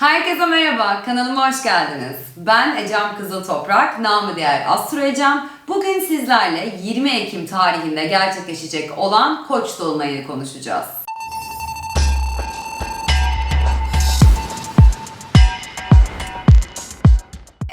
Herkese merhaba, kanalıma hoş geldiniz. Ben Ecem Kızıl Toprak, namı diğer Astro Ecem. Bugün sizlerle 20 Ekim tarihinde gerçekleşecek olan Koç dolunayını konuşacağız.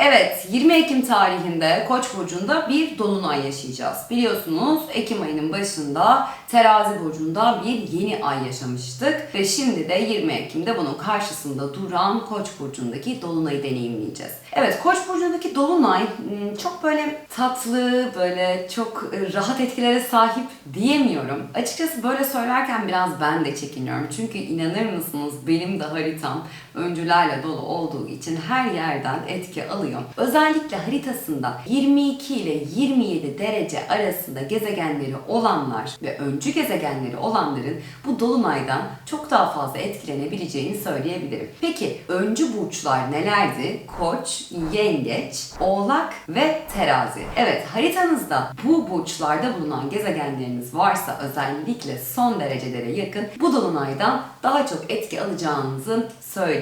Evet, 20 Ekim tarihinde Koç burcunda bir dolunay yaşayacağız. Biliyorsunuz Ekim ayının başında Terazi burcunda bir yeni ay yaşamıştık ve şimdi de 20 Ekim'de bunun karşısında duran Koç burcundaki dolunayı deneyimleyeceğiz. Evet, Koç burcundaki dolunay hmm, çok böyle tatlı, böyle çok e, rahat etkilere sahip diyemiyorum. Açıkçası böyle söylerken biraz ben de çekiniyorum. Çünkü inanır mısınız benim de haritam öncülerle dolu olduğu için her yerden etki alıyor. Özellikle haritasında 22 ile 27 derece arasında gezegenleri olanlar ve öncü gezegenleri olanların bu dolunaydan çok daha fazla etkilenebileceğini söyleyebilirim. Peki öncü burçlar nelerdi? Koç, yengeç, oğlak ve terazi. Evet haritanızda bu burçlarda bulunan gezegenleriniz varsa özellikle son derecelere yakın bu dolunaydan daha çok etki alacağınızı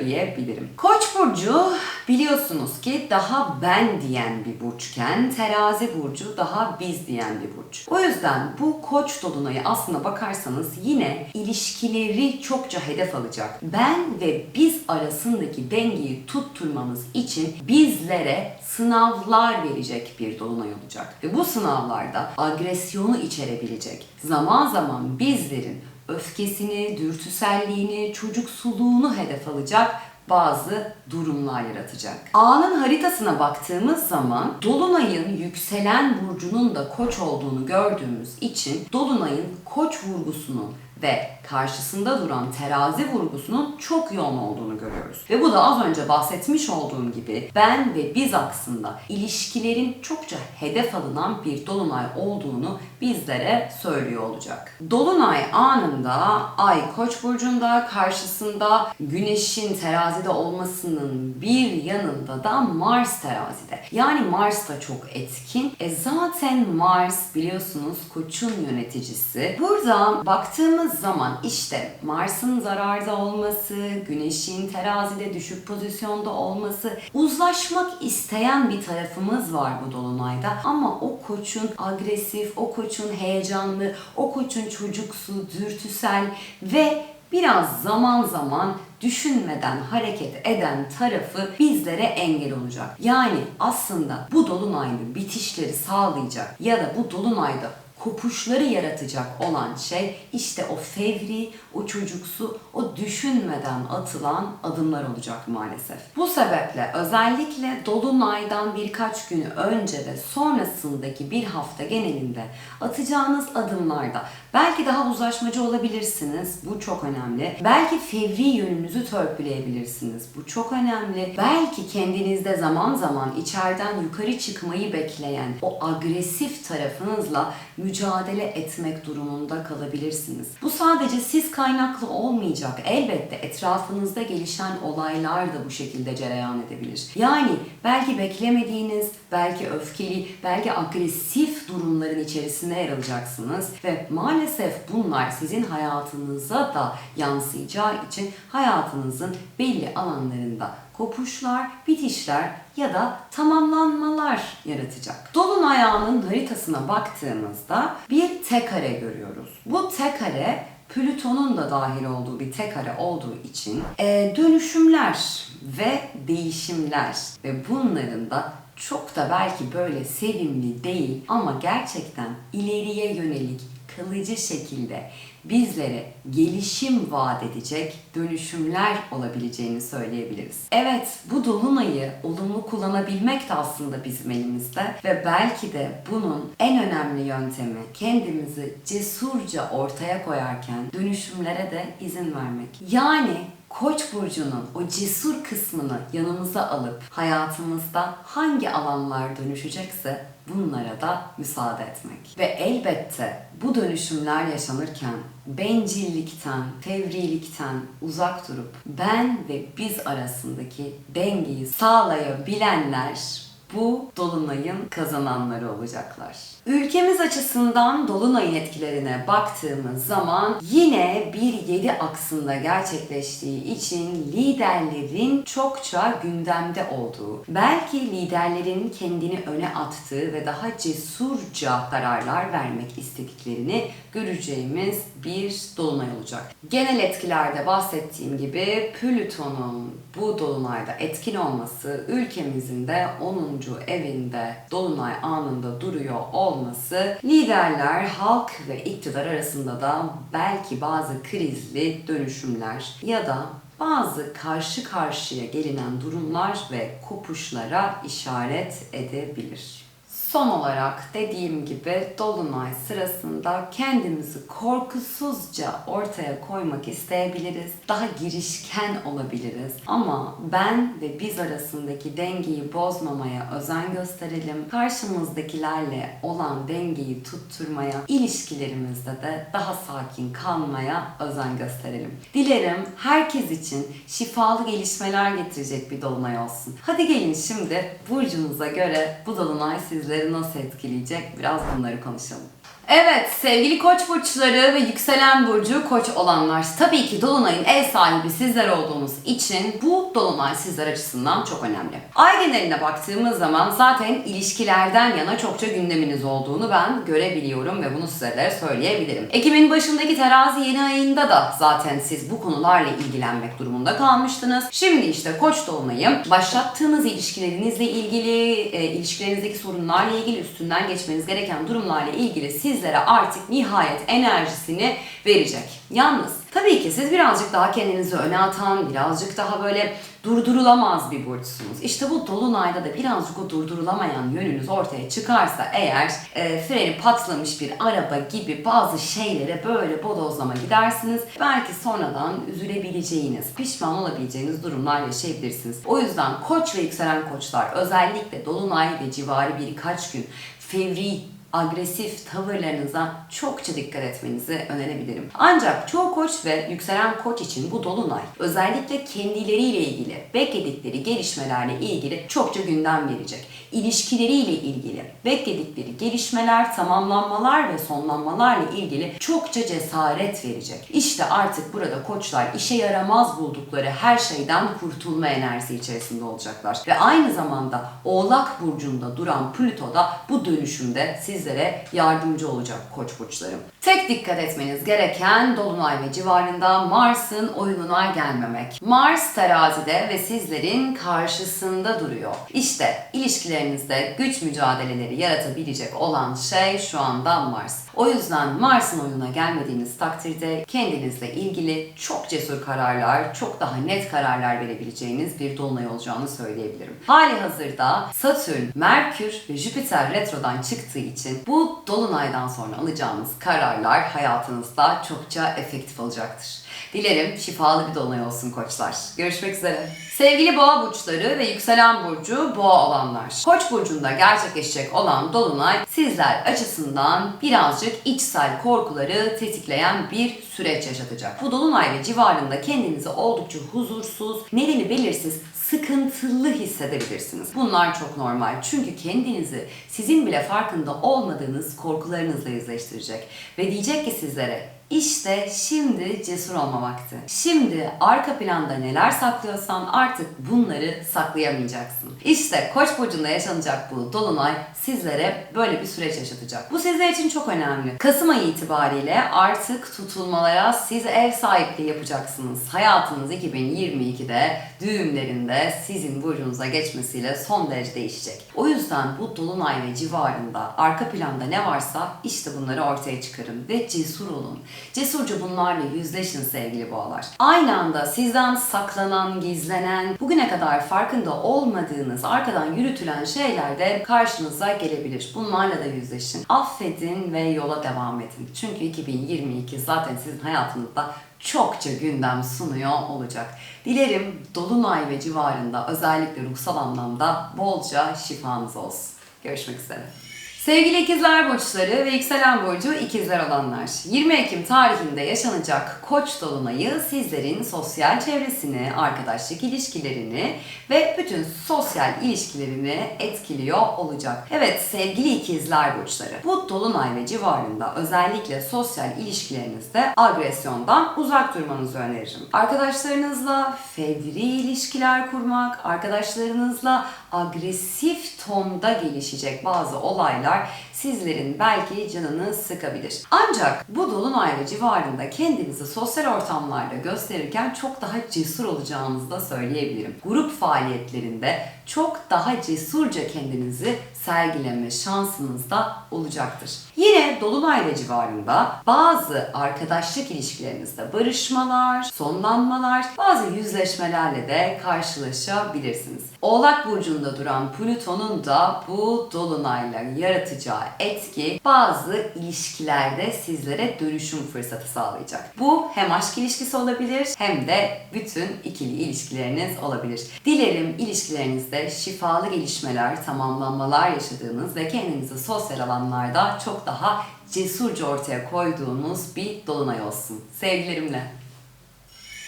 söyleyebilirim. Koç burcu biliyorsunuz ki daha ben diyen bir burçken terazi burcu daha biz diyen bir burç. O yüzden bu koç dolunayı aslına bakarsanız yine ilişkileri çokça hedef alacak. Ben ve biz arasındaki dengeyi tutturmamız için bizlere sınavlar verecek bir dolunay olacak. Ve bu sınavlarda agresyonu içerebilecek. Zaman zaman bizlerin öfkesini, dürtüselliğini, çocuksuluğunu hedef alacak bazı durumlar yaratacak. Ağanın haritasına baktığımız zaman Dolunay'ın yükselen burcunun da koç olduğunu gördüğümüz için Dolunay'ın koç vurgusunun ve karşısında duran terazi vurgusunun çok yoğun olduğunu görüyoruz. Ve bu da az önce bahsetmiş olduğum gibi ben ve biz aksında ilişkilerin çokça hedef alınan bir dolunay olduğunu bizlere söylüyor olacak. Dolunay anında Ay Koç burcunda karşısında Güneş'in terazide olmasının bir yanında da Mars terazide. Yani Mars da çok etkin. E zaten Mars biliyorsunuz Koç'un yöneticisi. Burada baktığımız zaman işte Mars'ın zararda olması, Güneş'in terazide düşük pozisyonda olması, uzlaşmak isteyen bir tarafımız var bu dolunayda ama o koçun agresif, o koçun heyecanlı, o koçun çocuksu, dürtüsel ve biraz zaman zaman düşünmeden hareket eden tarafı bizlere engel olacak. Yani aslında bu dolunayda bitişleri sağlayacak ya da bu dolunayda kopuşları yaratacak olan şey işte o fevri, o çocuksu, o düşünmeden atılan adımlar olacak maalesef. Bu sebeple özellikle dolunaydan birkaç gün önce ve sonrasındaki bir hafta genelinde atacağınız adımlarda belki daha uzlaşmacı olabilirsiniz. Bu çok önemli. Belki fevri yönünüzü törpüleyebilirsiniz. Bu çok önemli. Belki kendinizde zaman zaman içeriden yukarı çıkmayı bekleyen o agresif tarafınızla mücadele etmek durumunda kalabilirsiniz. Bu sadece siz kaynaklı olmayacak. Elbette etrafınızda gelişen olaylar da bu şekilde cereyan edebilir. Yani belki beklemediğiniz, belki öfkeli, belki agresif durumların içerisinde yer alacaksınız ve maalesef bunlar sizin hayatınıza da yansıyacağı için hayatınızın belli alanlarında kopuşlar, bitişler ya da tamamlanmalar yaratacak. Dolunay ağının haritasına baktığımızda bir tek kare görüyoruz. Bu tek kare Plüton'un da dahil olduğu bir tek kare olduğu için e, dönüşümler ve değişimler ve bunların da çok da belki böyle sevimli değil ama gerçekten ileriye yönelik kalıcı şekilde bizlere gelişim vaat edecek dönüşümler olabileceğini söyleyebiliriz. Evet, bu dolunayı olumlu kullanabilmek de aslında bizim elimizde ve belki de bunun en önemli yöntemi kendimizi cesurca ortaya koyarken dönüşümlere de izin vermek. Yani Koç burcunun o cesur kısmını yanımıza alıp hayatımızda hangi alanlar dönüşecekse bunlara da müsaade etmek. Ve elbette bu dönüşümler yaşanırken bencillikten, fevrilikten uzak durup ben ve biz arasındaki dengeyi sağlayabilenler bu dolunayın kazananları olacaklar. Ülkemiz açısından Dolunay'ın etkilerine baktığımız zaman yine bir 7 aksında gerçekleştiği için liderlerin çokça gündemde olduğu, belki liderlerin kendini öne attığı ve daha cesurca kararlar vermek istediklerini göreceğimiz bir dolunay olacak. Genel etkilerde bahsettiğim gibi Plüton'un bu dolunayda etkin olması, ülkemizin de 10. evinde dolunay anında duruyor olması, liderler, halk ve iktidar arasında da belki bazı krizli dönüşümler ya da bazı karşı karşıya gelinen durumlar ve kopuşlara işaret edebilir. Son olarak dediğim gibi Dolunay sırasında kendimizi korkusuzca ortaya koymak isteyebiliriz. Daha girişken olabiliriz. Ama ben ve biz arasındaki dengeyi bozmamaya özen gösterelim. Karşımızdakilerle olan dengeyi tutturmaya, ilişkilerimizde de daha sakin kalmaya özen gösterelim. Dilerim herkes için şifalı gelişmeler getirecek bir dolunay olsun. Hadi gelin şimdi burcunuza göre bu dolunay sizleri nasıl etkileyecek biraz bunları konuşalım. Evet sevgili koç burçları ve yükselen burcu koç olanlar. Tabii ki Dolunay'ın ev sahibi sizler olduğunuz için bu Dolunay sizler açısından çok önemli. Ay geneline baktığımız zaman zaten ilişkilerden yana çokça gündeminiz olduğunu ben görebiliyorum ve bunu sizlere söyleyebilirim. Ekim'in başındaki terazi yeni ayında da zaten siz bu konularla ilgilenmek durumunda kalmıştınız. Şimdi işte koç Dolunay'ı başlattığınız ilişkilerinizle ilgili, e, ilişkilerinizdeki sorunlarla ilgili, üstünden geçmeniz gereken durumlarla ilgili sizlere artık nihayet enerjisini verecek. Yalnız tabii ki siz birazcık daha kendinizi öne atan, birazcık daha böyle durdurulamaz bir burçsunuz. İşte bu dolunayda da birazcık o durdurulamayan yönünüz ortaya çıkarsa eğer e, freni patlamış bir araba gibi bazı şeylere böyle bodozlama gidersiniz. Belki sonradan üzülebileceğiniz, pişman olabileceğiniz durumlar yaşayabilirsiniz. O yüzden koç ve yükselen koçlar özellikle dolunay ve civarı birkaç gün fevri agresif tavırlarınıza çokça dikkat etmenizi önerebilirim. Ancak çoğu koç ve yükselen koç için bu dolunay özellikle kendileriyle ilgili bekledikleri gelişmelerle ilgili çokça gündem verecek. İlişkileriyle ilgili bekledikleri gelişmeler, tamamlanmalar ve sonlanmalarla ilgili çokça cesaret verecek. İşte artık burada koçlar işe yaramaz buldukları her şeyden kurtulma enerjisi içerisinde olacaklar. Ve aynı zamanda Oğlak Burcu'nda duran Plüto da bu dönüşümde sizlere yardımcı olacak koç burçlarım. Tek dikkat etmeniz gereken Dolunay ve civarında Mars'ın oyununa gelmemek. Mars terazide ve sizlerin karşısında duruyor. İşte ilişkilerinizde güç mücadeleleri yaratabilecek olan şey şu anda Mars. O yüzden Mars'ın oyununa gelmediğiniz takdirde kendinizle ilgili çok cesur kararlar, çok daha net kararlar verebileceğiniz bir dolunay olacağını söyleyebilirim. Hali hazırda Satürn, Merkür ve Jüpiter retrodan çıktığı için bu dolunaydan sonra alacağınız kararlar hayatınızda çokça efektif olacaktır. Dilerim şifalı bir dolunay olsun koçlar. Görüşmek üzere. Sevgili boğa burçları ve yükselen burcu boğa olanlar. Koç burcunda gerçekleşecek olan dolunay sizler açısından birazcık içsel korkuları tetikleyen bir süreç yaşatacak. Bu dolunay ve civarında kendinizi oldukça huzursuz, nedeni belirsiz sıkıntılı hissedebilirsiniz. Bunlar çok normal. Çünkü kendinizi sizin bile farkında olmadığınız korkularınızla yüzleştirecek. Ve diyecek ki sizlere işte şimdi cesur olma vakti. Şimdi arka planda neler saklıyorsan artık bunları saklayamayacaksın. İşte Koç burcunda yaşanacak bu dolunay sizlere böyle bir süreç yaşatacak. Bu sizler için çok önemli. Kasım ayı itibariyle artık tutulmalara siz ev sahipliği yapacaksınız. Hayatınız 2022'de düğümlerinde sizin burcunuza geçmesiyle son derece değişecek. O yüzden bu dolunay ve civarında arka planda ne varsa işte bunları ortaya çıkarın ve cesur olun. Cesurca bunlarla yüzleşin sevgili boğalar. Aynı anda sizden saklanan, gizlenen, bugüne kadar farkında olmadığınız, arkadan yürütülen şeyler de karşınıza gelebilir. Bunlarla da yüzleşin. Affedin ve yola devam edin. Çünkü 2022 zaten sizin hayatınızda çokça gündem sunuyor olacak. Dilerim Dolunay ve civarında özellikle ruhsal anlamda bolca şifanız olsun. Görüşmek üzere. Sevgili ikizler burçları ve yükselen burcu ikizler olanlar. 20 Ekim tarihinde yaşanacak Koç dolunayı sizlerin sosyal çevresini, arkadaşlık ilişkilerini ve bütün sosyal ilişkilerini etkiliyor olacak. Evet sevgili ikizler burçları. Bu dolunay ve civarında özellikle sosyal ilişkilerinizde agresyondan uzak durmanızı öneririm. Arkadaşlarınızla fevri ilişkiler kurmak, arkadaşlarınızla agresif tonda gelişecek bazı olaylar sizlerin belki canını sıkabilir. Ancak bu dolunay ve civarında kendinizi sosyal ortamlarda gösterirken çok daha cesur olacağınızı da söyleyebilirim. Grup faaliyetlerinde çok daha cesurca kendinizi sergileme şansınız da olacaktır. Yine dolunay ve civarında bazı arkadaşlık ilişkilerinizde barışmalar, sonlanmalar, bazı yüzleşmelerle de karşılaşabilirsiniz. Oğlak burcunda duran Plüton'un da bu dolunayla yaratacağı etki bazı ilişkilerde sizlere dönüşüm fırsatı sağlayacak. Bu hem aşk ilişkisi olabilir hem de bütün ikili ilişkileriniz olabilir. Dilerim ilişkilerinizde şifalı gelişmeler, tamamlanmalar yaşadığınız ve kendinizi sosyal alanlarda çok daha cesurca ortaya koyduğunuz bir dolunay olsun. Sevgilerimle.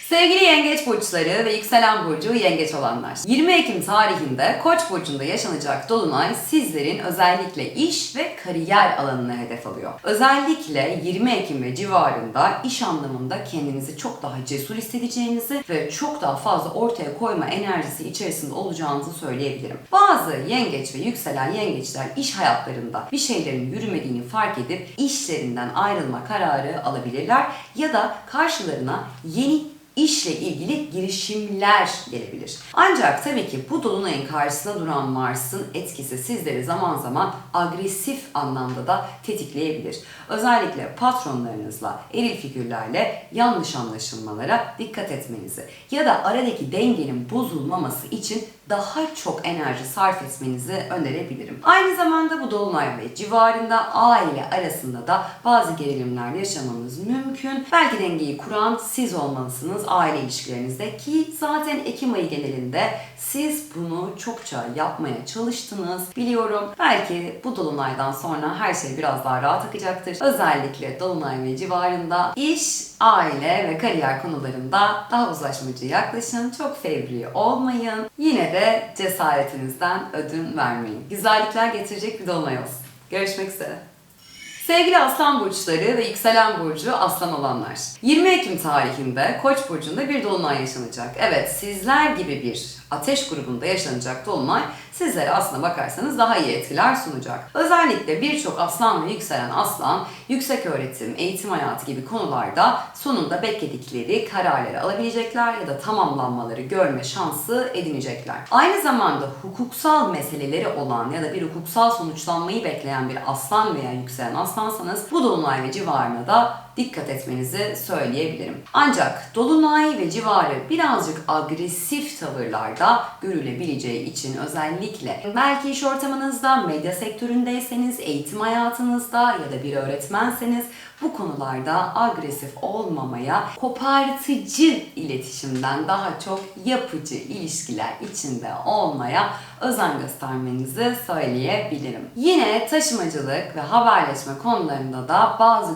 Sevgili yengeç burçları ve yükselen burcu yengeç olanlar. 20 Ekim tarihinde Koç burcunda yaşanacak dolunay sizlerin özellikle iş ve kariyer alanına hedef alıyor. Özellikle 20 Ekim ve civarında iş anlamında kendinizi çok daha cesur hissedeceğinizi ve çok daha fazla ortaya koyma enerjisi içerisinde olacağınızı söyleyebilirim. Bazı yengeç ve yükselen yengeçler iş hayatlarında bir şeylerin yürümediğini fark edip işlerinden ayrılma kararı alabilirler ya da karşılarına yeni işle ilgili girişimler gelebilir. Ancak tabii ki bu dolunayın karşısında duran Mars'ın etkisi sizleri zaman zaman agresif anlamda da tetikleyebilir. Özellikle patronlarınızla, eril figürlerle yanlış anlaşılmalara dikkat etmenizi ya da aradaki dengenin bozulmaması için daha çok enerji sarf etmenizi önerebilirim. Aynı zamanda bu dolunay ve civarında aile arasında da bazı gerilimler yaşamanız mümkün. Belki dengeyi kuran siz olmalısınız aile ilişkilerinizde ki zaten Ekim ayı genelinde siz bunu çokça yapmaya çalıştınız biliyorum. Belki bu dolunaydan sonra her şey biraz daha rahat akacaktır. Özellikle dolunay ve civarında iş, aile ve kariyer konularında daha uzlaşmacı yaklaşın. Çok fevri olmayın. Yine de cesaretinizden ödün vermeyin. Güzellikler getirecek bir dolunay olsun. Görüşmek üzere. Sevgili Aslan burçları ve yükselen burcu Aslan olanlar. 20 Ekim tarihinde Koç burcunda bir dolunay yaşanacak. Evet, sizler gibi bir ateş grubunda yaşanacak dolunay sizlere aslına bakarsanız daha iyi etkiler sunacak. Özellikle birçok aslan ve yükselen aslan yüksek öğretim, eğitim hayatı gibi konularda sonunda bekledikleri kararları alabilecekler ya da tamamlanmaları görme şansı edinecekler. Aynı zamanda hukuksal meseleleri olan ya da bir hukuksal sonuçlanmayı bekleyen bir aslan veya yükselen aslansanız bu dolunay ve civarına da dikkat etmenizi söyleyebilirim. Ancak dolunay ve civarı birazcık agresif tavırlarda görülebileceği için özellikle belki iş ortamınızda, medya sektöründeyseniz, eğitim hayatınızda ya da bir öğretmenseniz bu konularda agresif olmamaya, kopartıcı iletişimden daha çok yapıcı ilişkiler içinde olmaya özen göstermenizi söyleyebilirim. Yine taşımacılık ve haberleşme konularında da bazı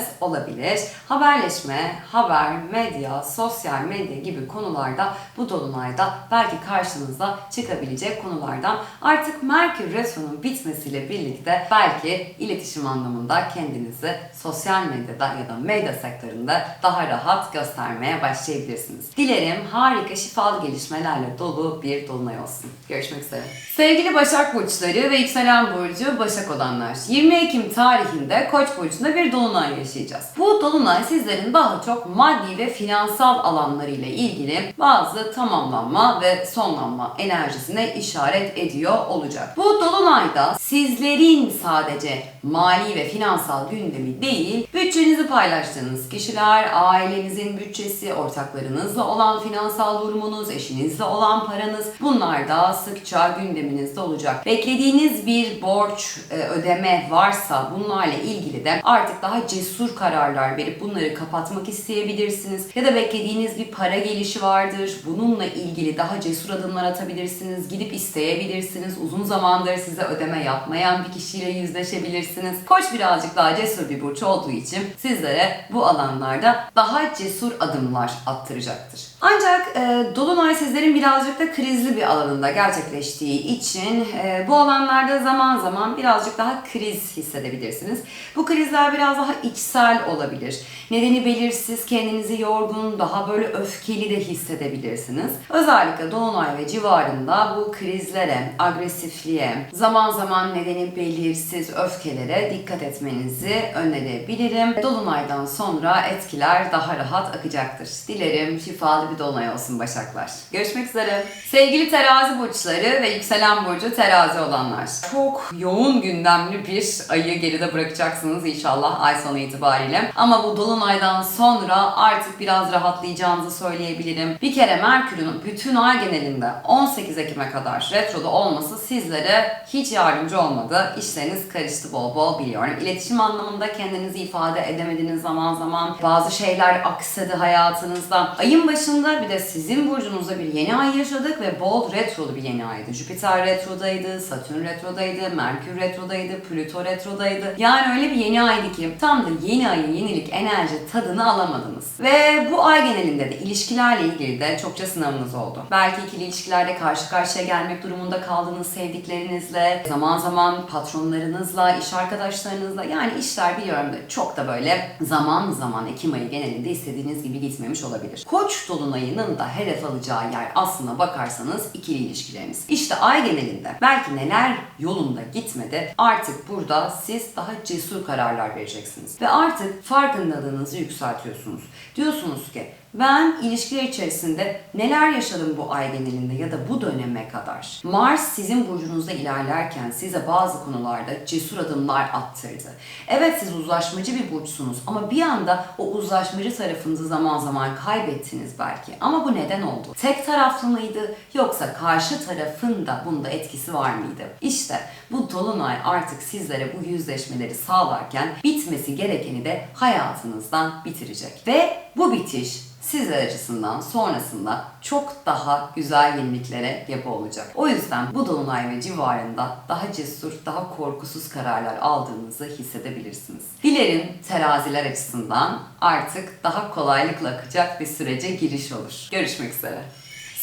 gündemleriniz olabilir. Haberleşme, haber, medya, sosyal medya gibi konularda bu dolunayda belki karşınıza çıkabilecek konulardan artık Merkür Retro'nun bitmesiyle birlikte belki iletişim anlamında kendinizi sosyal medyada ya da medya sektöründe daha rahat göstermeye başlayabilirsiniz. Dilerim harika şifalı gelişmelerle dolu bir dolunay olsun. Görüşmek üzere. Sevgili Başak Burçları ve yükselen burcu Başak olanlar. 20 Ekim tarihinde Koç burcunda bir dolunay yaşayacağız. Bu dolunay sizlerin daha çok maddi ve finansal alanlarıyla ilgili bazı tamamlanma ve sonlanma enerjisine işaret ediyor olacak. Bu dolunayda sizlerin sadece mali ve finansal gündemi değil, bütçenizi paylaştığınız kişiler, ailenizin bütçesi, ortaklarınızla olan finansal durumunuz, eşinizle olan paranız bunlar da sıkça gündeminizde olacak. Beklediğiniz bir borç, e, ödeme varsa bunlarla ilgili de artık daha cesur kararlar verip bunları kapatmak isteyebilirsiniz. Ya da beklediğiniz bir para gelişi vardır. Bununla ilgili daha cesur adımlar atabilirsiniz. Gidip isteyebilirsiniz. Uzun zamandır size ödeme yapmayan bir kişiyle yüzleşebilirsiniz. Koç birazcık daha cesur bir burç olduğu için sizlere bu alanlarda daha cesur adımlar attıracaktır. Ancak e, Dolunay sizlerin birazcık da krizli bir alanında gerçekleştiği için e, bu alanlarda zaman zaman birazcık daha kriz hissedebilirsiniz. Bu krizler biraz daha içsel olabilir. Nedeni belirsiz, kendinizi yorgun, daha böyle öfkeli de hissedebilirsiniz. Özellikle Dolunay ve civarında bu krizlere, agresifliğe, zaman zaman nedeni belirsiz öfkelere dikkat etmenizi önerebilirim. Dolunaydan sonra etkiler daha rahat akacaktır. Dilerim şifalı bir dolunay olsun Başaklar. Görüşmek üzere. Sevgili terazi burçları ve yükselen burcu terazi olanlar. Çok yoğun gündemli bir ayı geride bırakacaksınız inşallah ay sonu itibariyle. Ama bu dolunaydan sonra artık biraz rahatlayacağınızı söyleyebilirim. Bir kere Merkür'ün bütün ay genelinde 18 Ekim'e kadar retroda olması sizlere hiç yardımcı olmadı. İşleriniz karıştı bol bol biliyorum. İletişim anlamında kendinizi ifade edemediğiniz zaman zaman bazı şeyler aksadı hayatınızda. Ayın başında bir de sizin burcunuzda bir yeni ay yaşadık ve bol retrolu bir yeni aydı. Jüpiter retrodaydı, Satürn retrodaydı, Merkür retrodaydı, Plüto retrodaydı. Yani öyle bir yeni aydı ki tam da yeni ayın yenilik enerji tadını alamadınız. Ve bu ay genelinde de ilişkilerle ilgili de çokça sınavınız oldu. Belki ikili ilişkilerde karşı karşıya gelmek durumunda kaldığınız sevdiklerinizle, zaman zaman patronlarınızla, iş arkadaşlarınızla yani işler biliyorum da çok da böyle zaman zaman Ekim ayı genelinde istediğiniz gibi gitmemiş olabilir. Koç dolunayının da hedef alacağı yer aslına bakarsanız ikili ilişkileriniz. İşte ay genelinde belki neler yolunda gitmedi artık burada siz daha cesur kararlar vereceksiniz. Ve artık farkındalığınızı yükseltiyorsunuz. Diyorsunuz ki ben ilişkiler içerisinde neler yaşadım bu ay genelinde ya da bu döneme kadar? Mars sizin burcunuzda ilerlerken size bazı konularda cesur adımlar attırdı. Evet siz uzlaşmacı bir burçsunuz ama bir anda o uzlaşmacı tarafınızı zaman zaman kaybettiniz belki. Ama bu neden oldu? Tek taraflı mıydı yoksa karşı tarafın da bunda etkisi var mıydı? İşte bu dolunay artık sizlere bu yüzleşmeleri sağlarken bitmesi gerekeni de hayatınızdan bitirecek. Ve bu bitiş sizler açısından sonrasında çok daha güzel yeniliklere gebe olacak. O yüzden bu dolunay ve civarında daha cesur, daha korkusuz kararlar aldığınızı hissedebilirsiniz. Dilerim teraziler açısından artık daha kolaylıkla akacak bir sürece giriş olur. Görüşmek üzere.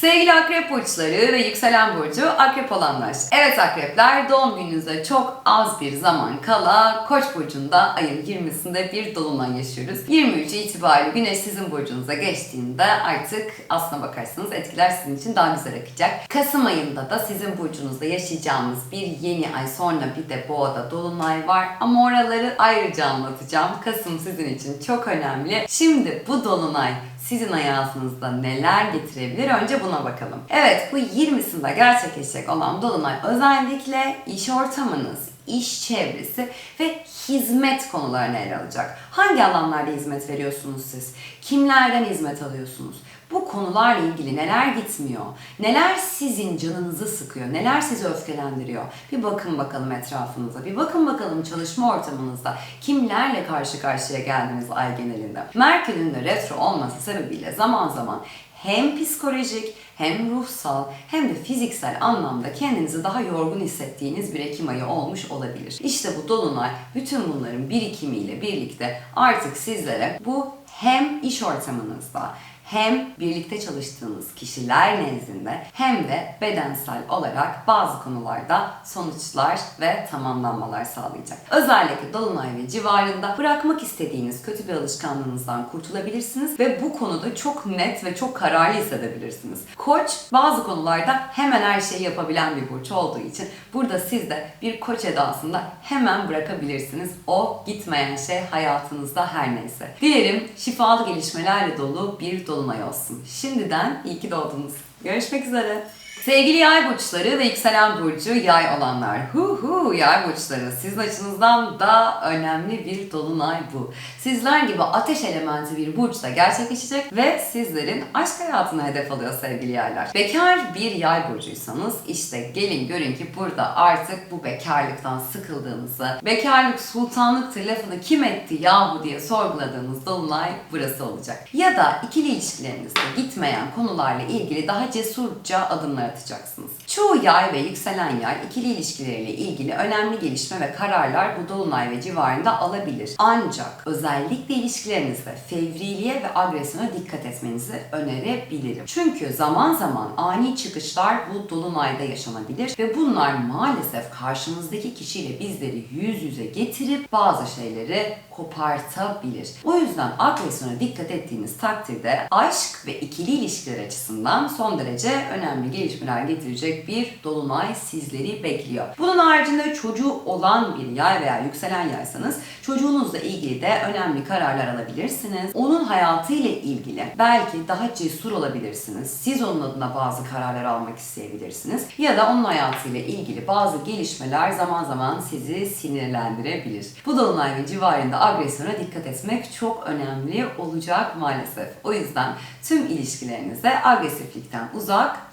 Sevgili akrep burçları ve yükselen burcu akrep olanlar. Evet akrepler doğum gününüze çok az bir zaman kala koç burcunda ayın 20'sinde bir dolunay yaşıyoruz. 23 itibariyle güneş sizin burcunuza geçtiğinde artık aslına bakarsanız etkiler sizin için daha güzel akacak. Kasım ayında da sizin burcunuzda yaşayacağımız bir yeni ay sonra bir de boğada dolunay var ama oraları ayrıca anlatacağım. Kasım sizin için çok önemli. Şimdi bu dolunay sizin hayatınızda neler getirebilir? Önce buna bakalım. Evet bu 20'sinde gerçekleşecek olan Dolunay özellikle iş ortamınız, iş çevresi ve hizmet konularını ele alacak. Hangi alanlarda hizmet veriyorsunuz siz? Kimlerden hizmet alıyorsunuz? Bu konularla ilgili neler gitmiyor? Neler sizin canınızı sıkıyor? Neler sizi öfkelendiriyor? Bir bakın bakalım etrafınıza. Bir bakın bakalım çalışma ortamınızda kimlerle karşı karşıya geldiniz ay genelinde. Merkür'ün de retro olması sebebiyle zaman zaman hem psikolojik hem ruhsal hem de fiziksel anlamda kendinizi daha yorgun hissettiğiniz bir Ekim ayı olmuş olabilir. İşte bu dolunay bütün bunların birikimiyle birlikte artık sizlere bu hem iş ortamınızda hem birlikte çalıştığınız kişiler nezdinde hem de bedensel olarak bazı konularda sonuçlar ve tamamlanmalar sağlayacak. Özellikle Dolunay ve civarında bırakmak istediğiniz kötü bir alışkanlığınızdan kurtulabilirsiniz ve bu konuda çok net ve çok kararlı hissedebilirsiniz. Koç bazı konularda hemen her şeyi yapabilen bir burç olduğu için burada siz de bir koç edasında hemen bırakabilirsiniz. O gitmeyen şey hayatınızda her neyse. Dilerim şifalı gelişmelerle dolu bir dolunay olsun. Şimdiden iyi ki doğdunuz. Görüşmek üzere. Sevgili yay burçları ve yükselen burcu yay olanlar. Hu hu yay burçları. Sizin açınızdan da önemli bir dolunay bu. Sizler gibi ateş elementi bir burçta gerçekleşecek ve sizlerin aşk hayatına hedef alıyor sevgili yaylar. Bekar bir yay burcuysanız işte gelin görün ki burada artık bu bekarlıktan sıkıldığınızı, bekarlık sultanlıktır lafını kim etti yahu diye sorguladığınız dolunay burası olacak. Ya da ikili ilişkilerinizde gitmeyen konularla ilgili daha cesurca adımlar atacaksınız. Çoğu yay ve yükselen yay ikili ilişkileriyle ilgili önemli gelişme ve kararlar bu dolunay ve civarında alabilir. Ancak özellikle ilişkilerinizde fevriliğe ve agresyona dikkat etmenizi önerebilirim. Çünkü zaman zaman ani çıkışlar bu dolunayda yaşanabilir ve bunlar maalesef karşımızdaki kişiyle bizleri yüz yüze getirip bazı şeyleri kopartabilir. O yüzden agresyona dikkat ettiğiniz takdirde aşk ve ikili ilişkiler açısından son derece önemli gelişmeler getirecek bir dolunay sizleri bekliyor. Bunun haricinde çocuğu olan bir yay veya yükselen yaysanız çocuğunuzla ilgili de önemli kararlar alabilirsiniz. Onun hayatıyla ilgili belki daha cesur olabilirsiniz. Siz onun adına bazı kararlar almak isteyebilirsiniz. Ya da onun hayatıyla ilgili bazı gelişmeler zaman zaman sizi sinirlendirebilir. Bu dolunay ve civarında agresyona dikkat etmek çok önemli olacak maalesef. O yüzden tüm ilişkilerinizde agresiflikten uzak,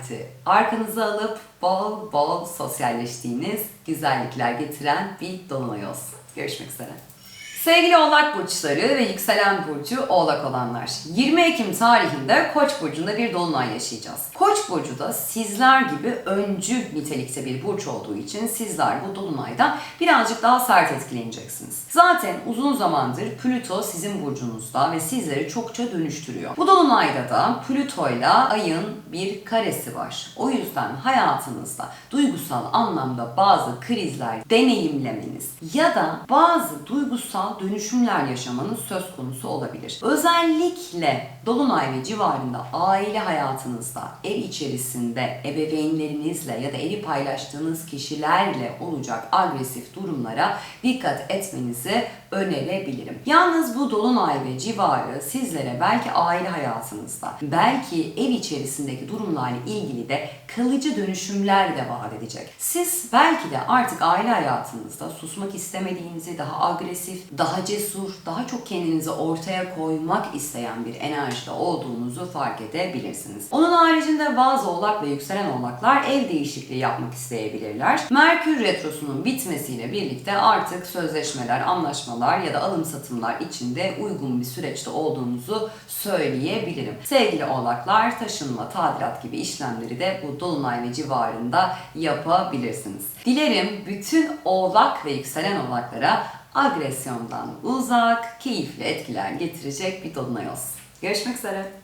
cesareti arkanıza alıp bol bol sosyalleştiğiniz, güzellikler getiren bir dolunay. Görüşmek üzere. Sevgili Oğlak burçları ve yükselen burcu Oğlak olanlar. 20 Ekim tarihinde Koç burcunda bir dolunay yaşayacağız. Koç burcu da sizler gibi öncü nitelikte bir burç olduğu için sizler bu dolunayda birazcık daha sert etkileneceksiniz. Zaten uzun zamandır Plüto sizin burcunuzda ve sizleri çokça dönüştürüyor. Bu dolunayda da Plüto ile Ay'ın bir karesi var. O yüzden hayatınızda duygusal anlamda bazı krizler deneyimlemeniz ya da bazı duygusal dönüşümler yaşamanız söz konusu olabilir. Özellikle Dolunay ve civarında aile hayatınızda, ev içerisinde ebeveynlerinizle ya da evi paylaştığınız kişilerle olacak agresif durumlara dikkat etmenizi önerebilirim. Yalnız bu dolunay ve civarı sizlere belki aile hayatınızda, belki ev içerisindeki durumlarla ilgili de kalıcı dönüşümler de vaat edecek. Siz belki de artık aile hayatınızda susmak istemediğinizi, daha agresif, daha cesur, daha çok kendinizi ortaya koymak isteyen bir enerjide olduğunuzu fark edebilirsiniz. Onun haricinde bazı oğlak ve yükselen oğlaklar ev değişikliği yapmak isteyebilirler. Merkür retrosunun bitmesiyle birlikte artık sözleşmeler, anlaşmalar ya da alım satımlar içinde uygun bir süreçte olduğunuzu söyleyebilirim. Sevgili oğlaklar, taşınma, tadilat gibi işlemleri de bu dolunay ve civarında yapabilirsiniz. Dilerim bütün oğlak ve yükselen oğlaklara agresyondan uzak, keyifli etkiler getirecek bir dolunay olsun. Görüşmek üzere.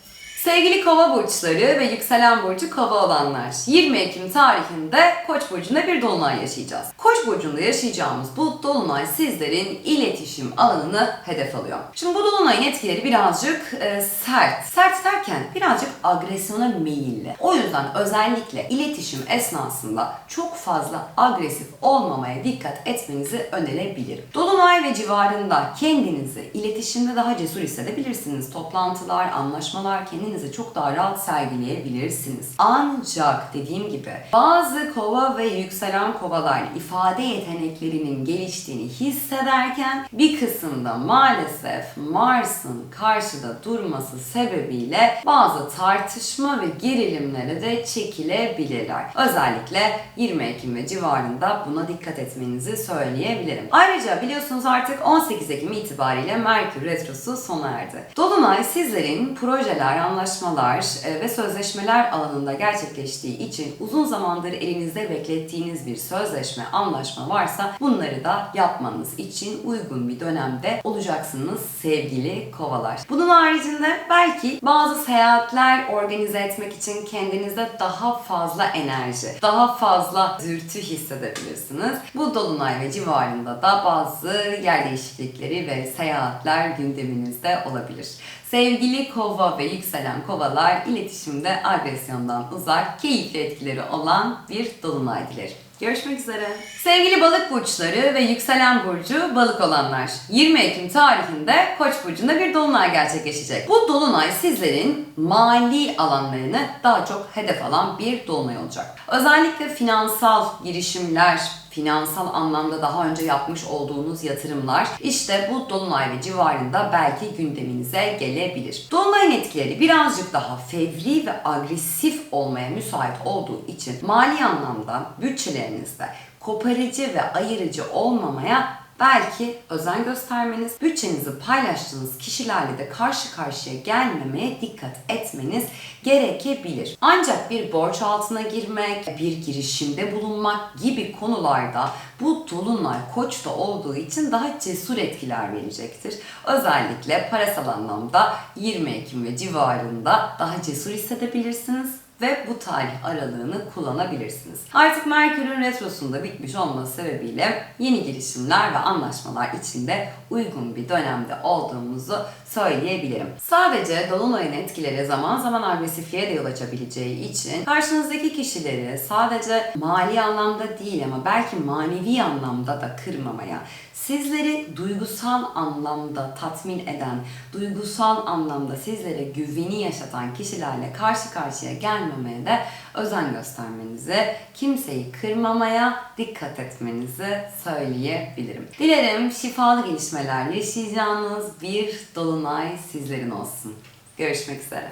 Sevgili kova burçları ve yükselen burcu kova olanlar 20 Ekim tarihinde Koç burcunda bir dolunay yaşayacağız. Koç burcunda yaşayacağımız bu dolunay sizlerin iletişim alanını hedef alıyor. Şimdi bu dolunayın etkileri birazcık e, sert. Sert derken birazcık agresyona meyilli. O yüzden özellikle iletişim esnasında çok fazla agresif olmamaya dikkat etmenizi önerebilirim. Dolunay ve civarında kendinizi iletişimde daha cesur hissedebilirsiniz. Toplantılar, anlaşmalar kendinizi çok daha rahat sergileyebilirsiniz. Ancak dediğim gibi bazı kova ve yükselen kovalar ifade yeteneklerinin geliştiğini hissederken bir kısımda maalesef Mars'ın karşıda durması sebebiyle bazı tartışma ve gerilimlere de çekilebilirler. Özellikle 20 Ekim ve civarında buna dikkat etmenizi söyleyebilirim. Ayrıca biliyorsunuz artık 18 Ekim itibariyle Merkür Retrosu sona erdi. Dolunay sizlerin projeler, anlaşmalar e, ve sözleşmeler alanında gerçekleştiği için uzun zamandır elinizde beklettiğiniz bir sözleşme, anlaşma varsa bunları da yapmanız için uygun bir dönemde olacaksınız sevgili kovalar. Bunun haricinde belki bazı seyahatler organize etmek için kendinizde daha fazla enerji, daha fazla dürtü hissedebilirsiniz. Bu dolunay ve civarında da bazı yer değişiklikleri ve seyahatler gündeminizde olabilir. Sevgili kova ve yükselen kovalar iletişimde agresyondan uzak, keyifli etkileri olan bir dolunay dilerim. Görüşmek üzere. Sevgili balık burçları ve yükselen burcu balık olanlar. 20 Ekim tarihinde Koç burcunda bir dolunay gerçekleşecek. Bu dolunay sizlerin mali alanlarını daha çok hedef alan bir dolunay olacak. Özellikle finansal girişimler, finansal anlamda daha önce yapmış olduğunuz yatırımlar işte bu dolunay ve civarında belki gündeminize gelebilir. Dolunayın etkileri birazcık daha fevri ve agresif olmaya müsait olduğu için mali anlamda bütçelerinizde koparıcı ve ayırıcı olmamaya belki özen göstermeniz, bütçenizi paylaştığınız kişilerle de karşı karşıya gelmemeye dikkat etmeniz gerekebilir. Ancak bir borç altına girmek, bir girişimde bulunmak gibi konularda bu dolunay koçta olduğu için daha cesur etkiler verecektir. Özellikle parasal anlamda 20 Ekim ve civarında daha cesur hissedebilirsiniz ve bu tarih aralığını kullanabilirsiniz. Artık Merkür'ün retrosunda bitmiş olması sebebiyle yeni girişimler ve anlaşmalar içinde uygun bir dönemde olduğumuzu söyleyebilirim. Sadece Dolunay'ın etkileri zaman zaman agresifliğe de yol açabileceği için karşınızdaki kişileri sadece mali anlamda değil ama belki manevi anlamda da kırmamaya, sizleri duygusal anlamda tatmin eden, duygusal anlamda sizlere güveni yaşatan kişilerle karşı karşıya gelmemeye de özen göstermenizi, kimseyi kırmamaya dikkat etmenizi söyleyebilirim. Dilerim şifalı gelişmeler yaşayacağınız bir dolunay sizlerin olsun. Görüşmek üzere.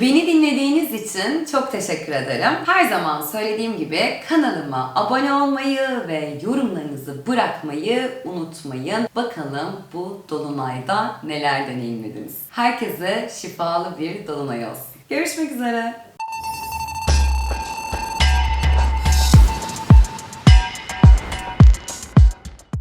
Beni dinlediğiniz için çok teşekkür ederim. Her zaman söylediğim gibi kanalıma abone olmayı ve yorumlarınızı bırakmayı unutmayın. Bakalım bu dolunayda neler deneyimlediniz. Herkese şifalı bir dolunay olsun. Görüşmek üzere.